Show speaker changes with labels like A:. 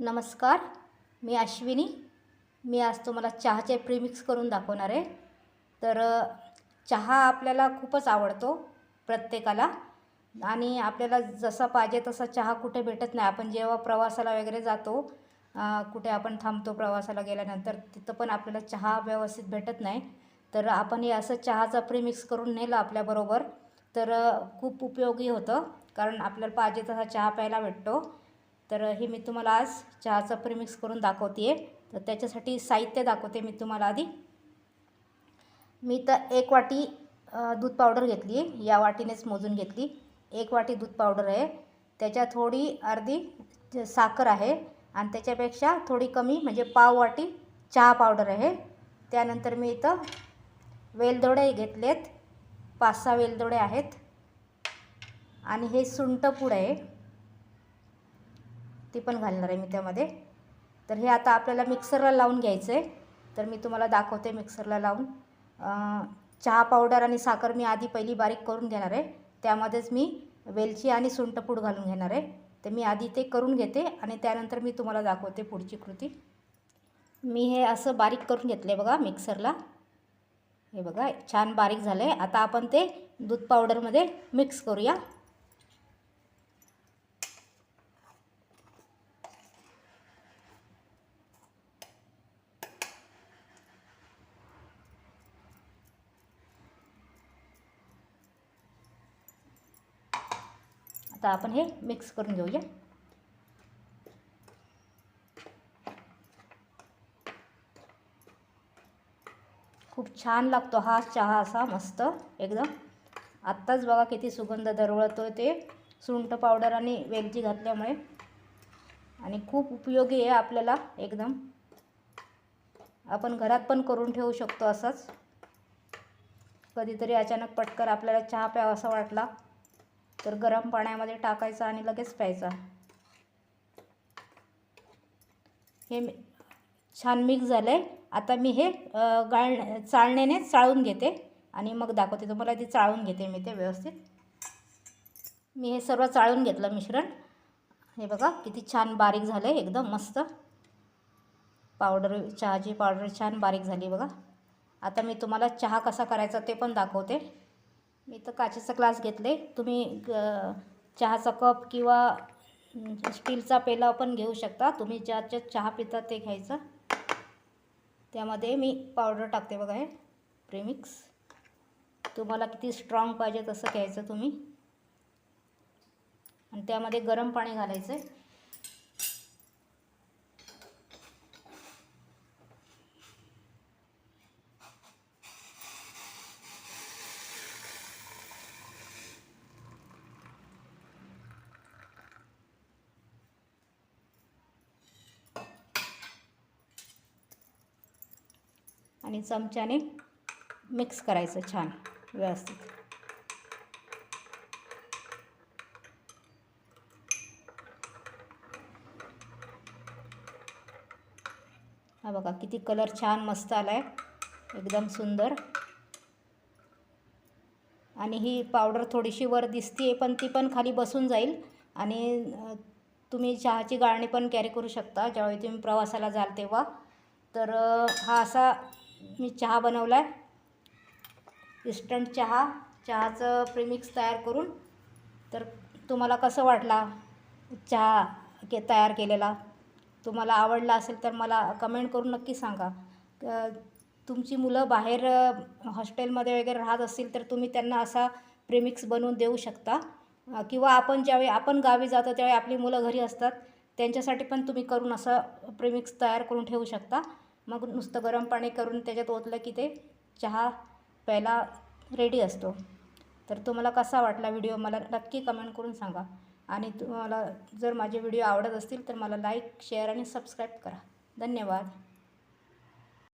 A: नमस्कार मी अश्विनी. मी आज तुम्हाला चहाचे प्रीमिक्स करून दाखवणार आहे. तर चहा आपल्याला खूपच आवडतो प्रत्येकाला आणि आपल्याला जसा पाहिजे तसा चहा कुठे भेटत नाही. आपण जेव्हा प्रवासाला वगैरे जातो कुठे आपण थांबतो प्रवासाला गेल्यानंतर तिथं पण आपल्याला चहा व्यवस्थित भेटत नाही. तर आपण हे असं चहाचा प्रीमिक्स करून नेलं आपल्याबरोबर तर खूप उपयोगी होतं. कारण आपल्याला पाहिजे तसा चहा प्यायला भेटतो. तर हे मी तुम्हाला आज चहाचं प्रिमिक्स करून दाखवते आहे तर त्याच्यासाठी साहित्य दाखवते मी तुम्हाला आधी. मी तर एक वाटी दूध पावडर घेतली. आहे या वाटीनेच मोजून घेतली. एक वाटी दूध पावडर आहे. त्याच्या थोडी अर्धी साखर आहे आणि त्याच्यापेक्षा थोडी कमी म्हणजे पाव वाटी चहा पावडर आहे. त्यानंतर मी इथं वेलदोडे घेतलेत. पाच सहा वेलदोडे आहेत. आणि हे सुंटपूड आहे. ती पण घालणार आहे मी त्यामध्ये. तर हे आता आपल्याला मिक्सरला लावून घ्यायचं आहे तर मी तुम्हाला दाखवते मिक्सरला लावून. चहा पावडर आणि साखर मी आधी पहिली बारीक करून घेणार आहे. त्यामध्येच मी वेलची आणि सुंठपूड घालून घेणार आहे. तर मी आधी ते करून घेते आणि त्यानंतर मी तुम्हाला दाखवते पुढची कृती. मी हे असं बारीक करून घेतलं आहे बघा मिक्सरला. हे बघा छान बारीक झालं आहे आता आपण ते दूध पावडरमध्ये मिक्स करूया. आता आपण हे मिक्स करून घेऊया. खूप छान लागतो हा चहा असा मस्त एकदम. आत्ताच बघा किती सुगंध दरवळतो ते. सुंठ पावडर आणि वेलची घातल्यामुळे. आणि खूप उपयोगी आहे आपल्याला एकदम. आपण घरात पण करून ठेवू शकतो असंच. कधीतरी अचानक पटकर आपल्याला चहा प्यावा असा वाटला. तर गरम पाण्यामध्ये टाकायचा आणि लगेच प्यायचा. हे मी- छान मिक्स झालं आहे आता मी हे अ, गाळ चाळण्याने चाळून घेते आणि मग दाखवते. तुम्हाला ते चाळून घेते मी ते व्यवस्थित. मी हे सर्व चाळून घेतलं मिश्रण. हे बघा किती छान बारीक झालं आहे एकदम मस्त. पावडर चहाची पावडर छान बारीक झाली बघा. आता मी तुम्हाला चहा कसा करायचा ते पण दाखवते. मी तर काचेचा ग्लास घेतले. तुम्ही ग- चहाचा कप किंवा स्टीलचा पेला पण घेऊ शकता. तुम्ही ज्याच्यात चहा पिता ते घ्यायचं. त्यामध्ये मी पावडर टाकते बघा हे. प्रेमिक्स. तुम्हाला किती स्ट्रॉंग पाहिजे तसं घ्यायचं तुम्ही. आणि त्यामध्ये गरम पाणी घालायचं आहे आणि चमच्याने मिक्स करायचं छान व्यवस्थित. हा बघा किती कलर छान मस्त आला आहे एकदम सुंदर. आणि ही पावडर थोडीशी वर दिसते पण ती पण खाली बसून जाईल. आणि तुम्ही चहाची गाळणी पण कॅरी करू शकता. ज्यावेळी तुम्ही प्रवासाला जाल तेव्हा. तर हा असा मी चहा बनवला आहे इस्टंट चहा चहाचं प्रिमिक्स तयार करून. तर तुम्हाला कसं वाटला चहा के तयार केलेला? तुम्हाला आवडला असेल तर मला कमेंट करून नक्की सांगा. तुमची मुलं बाहेर हॉस्टेलमध्ये वगैरे राहत असतील तर तुम्ही त्यांना असा प्रेमिक्स बनवून देऊ शकता. किंवा आपण ज्यावेळी आपण गावी जातो त्यावेळी आपली मुलं घरी असतात. त्यांच्यासाठी पण तुम्ही करून असं प्रेमिक्स तयार करून ठेवू शकता. मग नुसतं गरम पाणी करून त्याच्यात ओतलं की ते चहा प्यायला रेडी असतो. तर तुम्हाला कसा वाटला व्हिडिओ मला नक्की कमेंट करून सांगा. आणि तुम्हाला जर माझे व्हिडिओ आवडत असतील तर मला लाईक शेअर आणि सबस्क्राईब करा. धन्यवाद.